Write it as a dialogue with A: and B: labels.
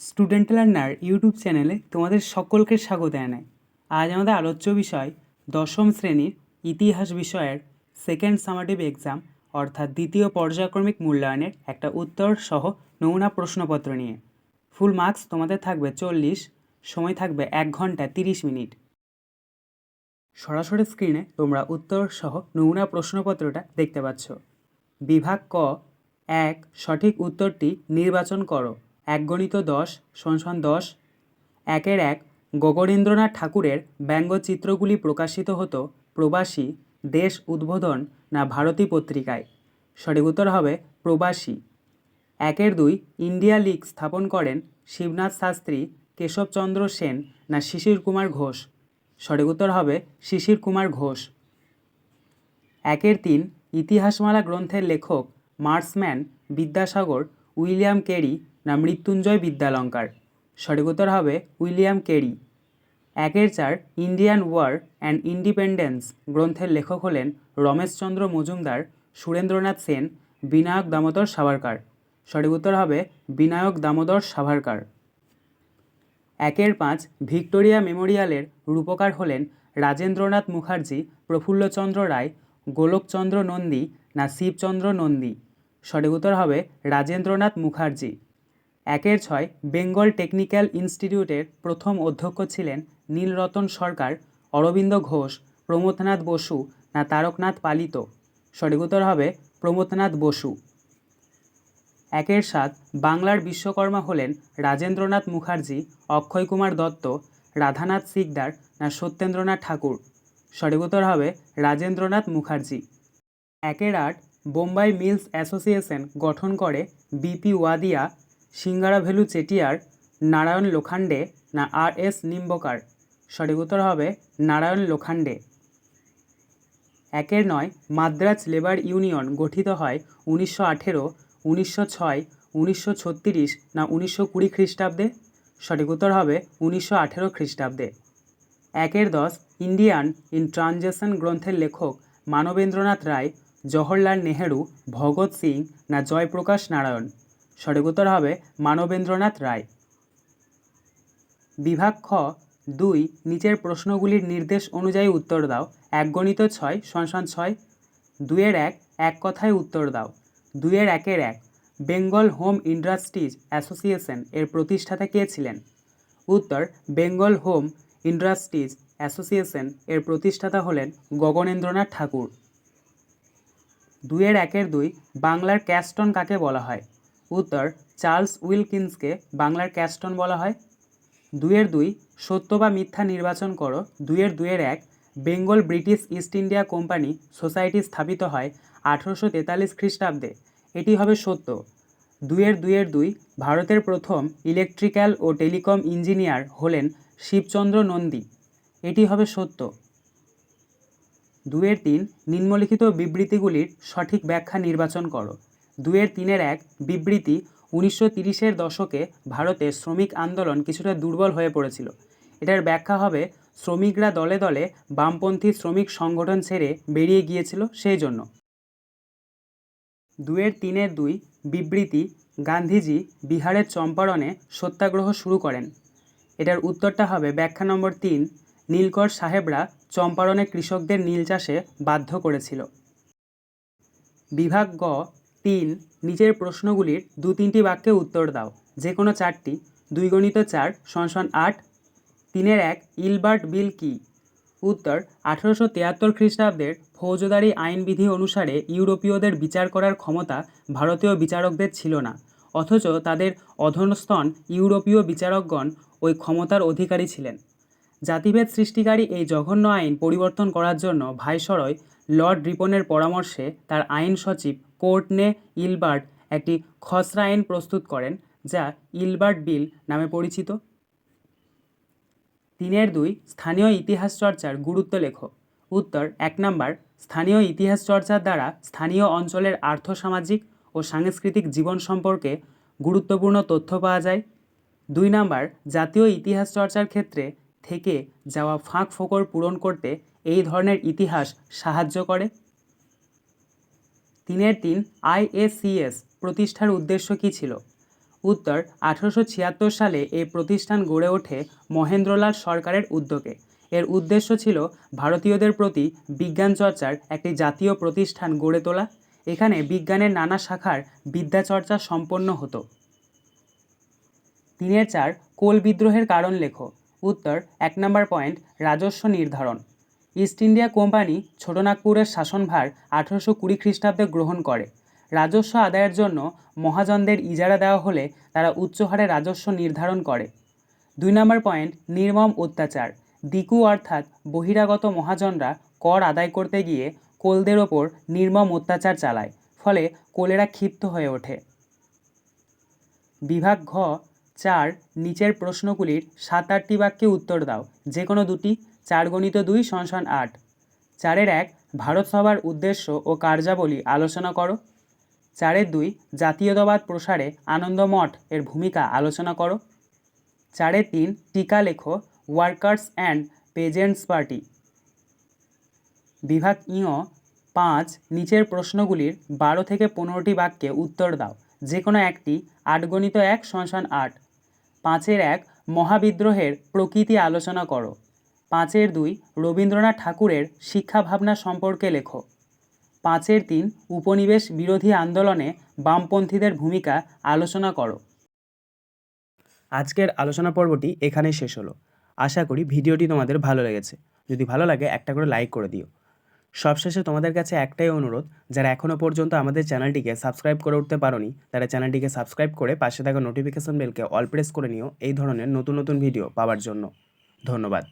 A: Student learner YouTube চ্যানেলে তোমাদের সকলকে স্বাগত জানাই। আজ আমাদের আলোচ্য বিষয় দশম শ্রেণির ইতিহাস বিষয়ের সেকেন্ড সামাটিভ এক্সাম অর্থাৎ দ্বিতীয় পর্যায়ক্রমিক মূল্যায়নের একটা উত্তর সহ নমুনা প্রশ্নপত্র নিয়ে। ফুল মার্কস তোমাদের থাকবে চল্লিশ, সময় থাকবে এক ঘণ্টা তিরিশ মিনিট। সরাসরি স্ক্রিনে তোমরা উত্তর সহ নমুনা প্রশ্নপত্রটা দেখতে পাচ্ছ। বিভাগ ক, এক, সঠিক উত্তরটি নির্বাচন করো। এক গণিত দশ, সনসন দশ, একের এক গগনেন্দ্রনাথ ঠাকুরের ব্যঙ্গচিত্রগুলি প্রকাশিত হতো প্রবাসী, দেশ উদ্বোধন না ভারতী পত্রিকায়। সঠিক উত্তর হবে প্রবাসী। একের দুই ইন্ডিয়া লিগ স্থাপন করেন শিবনাথ শাস্ত্রী, কেশবচন্দ্র সেন না শিশির কুমার ঘোষ। সঠিক উত্তর হবে শিশির কুমার ঘোষ। একের তিন ইতিহাসমালা গ্রন্থের লেখক, মার্সম্যান বিদ্যাসাগর উইলিয়াম কেরি না মৃত্যুঞ্জয় বিদ্যালঙ্কার। সঠিক উত্তর হবে উইলিয়াম কেরি। একের চার ইন্ডিয়ান ওয়ার অ্যান্ড ইন্ডিপেন্ডেন্স গ্রন্থের লেখক হলেন রমেশচন্দ্র মজুমদার, সুরেন্দ্রনাথ সেন, বিনায়ক দামোদর সাভারকার। সঠিক উত্তর হবে বিনায়ক দামোদর সাভারকার। একের পাঁচ ভিক্টোরিয়া মেমোরিয়ালের রূপকার হলেন রাজেন্দ্রনাথ মুখার্জি, প্রফুল্লচন্দ্র রায়, গোলকচন্দ্র নন্দী না শিবচন্দ্র নন্দী। সঠিক উত্তর হবে রাজেন্দ্রনাথ মুখার্জি। একের ছয় বেঙ্গল টেকনিক্যাল ইনস্টিটিউটের প্রথম অধ্যক্ষ ছিলেন নীলরতন সরকার, অরবিন্দ ঘোষ, প্রমথনাথ বসু না তারকনাথ পালিত। সঠিক উত্তর হবে প্রমথনাথ বসু। একের সাত বাংলার বিশ্বকর্মা হলেন রাজেন্দ্রনাথ মুখার্জি, অক্ষয় কুমার দত্ত, রাধানাথ সিকদার না সত্যেন্দ্রনাথ ঠাকুর। সঠিক উত্তর হবে রাজেন্দ্রনাথ মুখার্জি। একের আট বোম্বাই মিলস অ্যাসোসিয়েশন গঠন করে বিপি ওয়াদিয়া সিঙ্গারা ভেলু চেটিয়ার, নারায়ণ লোখান্ডে না আর এস নিম্বকার। সঠিক উত্তর হবে নারায়ণ লোখান্ডে একের নয়, মাদ্রাজ লেবার ইউনিয়ন গঠিত হয় উনিশশো আঠেরো, উনিশশো ছয়, উনিশশো ছত্রিশ না উনিশশো কুড়ি খ্রিস্টাব্দে? সঠিক উত্তর হবে উনিশশো আঠেরো খ্রিস্টাব্দে। একের দশ, ইন্ডিয়ান ইন ট্রানজেকশন গ্রন্থের লেখক মানবেন্দ্রনাথ রায়, জওহরলাল নেহেরু, ভগৎ সিং না জয়প্রকাশ নারায়ণ? সঠিক উত্তর হবে মানবেন্দ্রনাথ রায়। বিভাগ খ, দুই, নিচের প্রশ্নগুলির নির্দেশ অনুযায়ী উত্তর দাও। এক গণিত ছয় সনসন ছয়। দুয়ের এক এক কথায় উত্তর দাও। দুয়ের একের এক। বেঙ্গল হোম ইন্ডাস্ট্রিজ অ্যাসোসিয়েশন এর প্রতিষ্ঠাতা কে ছিলেন? উত্তর, বেঙ্গল হোম ইন্ডাস্ট্রিজ অ্যাসোসিয়েশন এর প্রতিষ্ঠাতা হলেন গগনেন্দ্রনাথ ঠাকুর। দুয়ের একের দুই, বাংলার ক্যাস্টন কাকে বলা হয়? উত্তর চার্লস উইলকিন্সকে বাংলার ক্যাস্টন বলা হয়। দুয়ের দুই সত্য বা মিথ্যা নির্বাচন করো। দুয়ের দুয়ের এক Bengal British East India company society স্থাপিত হয় আঠেরোশো তেতাল্লিশ খ্রিস্টাব্দে। এটি হবে সত্য। দুয়ের দুয়ের দুই ভারতের প্রথম ইলেকট্রিক্যাল ও টেলিকম ইঞ্জিনিয়ার হলেন শিবচন্দ্র নন্দী। এটি হবে সত্য। দুয়ের তিন নিম্নলিখিত বিবৃতিগুলির সঠিক ব্যাখ্যা নির্বাচন করো। দুয়ের তিনের এক বিবৃতি উনিশশো তিরিশের দশকে ভারতে শ্রমিক আন্দোলন কিছুটা দুর্বল হয়ে পড়েছিল। এটার ব্যাখ্যা হবে, শ্রমিকরা দলে দলে বামপন্থী শ্রমিক সংগঠন ছেড়ে বেরিয়ে গিয়েছিল সেই জন্য। দুয়ের তিনের দুই বিবৃতি গান্ধীজি বিহারের চম্পারণে সত্যাগ্রহ শুরু করেন। এটার উত্তরটা হবে ব্যাখ্যা নম্বর তিন, নীলকর সাহেবরা চম্পারণে কৃষকদের নীল চাষে বাধ্য করেছিল। বিভাগ গ তিন নিচের প্রশ্নগুলির দু তিনটি বাক্যে উত্তর দাও। যে কোনো চারটি। দুই গণিত চার, সনসন আট। তিনের এক, ইলবার্ট বিল কি? উত্তর, আঠেরোশো তিয়াত্তর খ্রিস্টাব্দের ফৌজদারি আইনবিধি অনুসারে ইউরোপীয়দের বিচার করার ক্ষমতা ভারতীয় বিচারকদের ছিল না। অথচ তাদের অধস্তন ইউরোপীয় বিচারকগণ ওই ক্ষমতার অধিকারী ছিলেন। জাতিভেদ সৃষ্টিকারী এই জঘন্য আইন পরিবর্তন করার জন্য ভাইসরয় লর্ড রিপনের পরামর্শে তার আইন সচিব কোর্টনে ইলবার্ট একটি খসড়া আইন প্রস্তুত করেন, যা ইলবার্ট বিল নামে পরিচিত। তিনের দুই, স্থানীয় ইতিহাস চর্চার গুরুত্ব লেখো উত্তর, এক নাম্বার, স্থানীয় ইতিহাস চর্চার দ্বারা স্থানীয় অঞ্চলের আর্থসামাজিক ও সাংস্কৃতিক জীবন সম্পর্কে গুরুত্বপূর্ণ তথ্য পাওয়া যায়। দুই নাম্বার, জাতীয় ইতিহাস চর্চার ক্ষেত্রে থেকে যাওয়া ফাঁক ফোকর পূরণ করতে এই ধরনের ইতিহাস সাহায্য করে। তিনের তিন আইএসিএস প্রতিষ্ঠার উদ্দেশ্য কী ছিল? উত্তর, আঠারোশো ছিয়াত্তর সালে এই প্রতিষ্ঠান গড়ে ওঠে মহেন্দ্রলাল সরকারের উদ্যোগে। এর উদ্দেশ্য ছিল ভারতীয়দের প্রতি বিজ্ঞান চর্চার একটি জাতীয় প্রতিষ্ঠান গড়ে তোলা। এখানে বিজ্ঞানের নানা শাখার বিদ্যাচর্চা সম্পন্ন হতো। তিনের চার, কোল বিদ্রোহের কারণ লেখো। উত্তর, এক নম্বর পয়েন্ট, রাজস্ব নির্ধারণ। ইস্ট ইন্ডিয়া কোম্পানি ছোটনাগপুরের শাসনভার আঠারোশো কুড়ি খ্রিস্টাব্দে গ্রহণ করে। রাজস্ব আদায়ের জন্য মহাজনদের ইজারা দেওয়া হলে তারা উচ্চ হারে রাজস্ব নির্ধারণ করে। দুই নম্বর পয়েন্ট, নির্মম অত্যাচার। দিকু অর্থাৎ বহিরাগত মহাজনরা কর আদায় করতে গিয়ে কোলদের ওপর নির্মম অত্যাচার চালায়, ফলে কোলেরা ক্ষিপ্ত হয়ে ওঠে। বিভাগ ঘ, চার, নিচের প্রশ্নগুলির সাত আটটি বাক্যে উত্তর দাও। যে কোনো দুটি। চার গণিত দুই সংসন আট। চারের এক, ভারত সভার উদ্দেশ্য ও কার্যাবলী আলোচনা করো। চারের দুই, জাতীয়তাবাদ প্রসারে আনন্দমঠ এর ভূমিকা আলোচনা করো। চারের তিন, টিকা লেখো, ওয়ার্কার্স অ্যান্ড পেজেন্টস পার্টি। বিভাগ ইঁ পাঁচ, নিচের প্রশ্নগুলির বারো থেকে পনেরোটি বাক্যে উত্তর দাও। যে কোনো একটি, আট গণিত এক সংসান আট। পাঁচের এক, মহাবিদ্রোহের প্রকৃতি আলোচনা করো। পাঁচের দুই রবীন্দ্রনাথ ঠাকুরের শিক্ষা ভাবনা সম্পর্কে লেখো। পাঁচের তিন উপনিবেশ বিরোধী আন্দোলনে বামপন্থীদের ভূমিকা আলোচনা করো। আজকের আলোচনা পর্বটি এখানেই শেষ হলো। আশা করি ভিডিওটি তোমাদের ভালো লেগেছে। যদি ভালো লাগে একটা করে লাইক করে দিও। সবশেষে তোমাদের কাছে একটাই অনুরোধ, যারা এখনও পর্যন্ত আমাদের চ্যানেলটিকে সাবস্ক্রাইব করে উঠতে পারোনি, তারা চ্যানেলটিকে সাবস্ক্রাইব করে পাশে থাকা নোটিফিকেশন বেলকে অল প্রেস করে নিও, এই ধরনের নতুন নতুন ভিডিও পাওয়ার জন্য। ধন্যবাদ।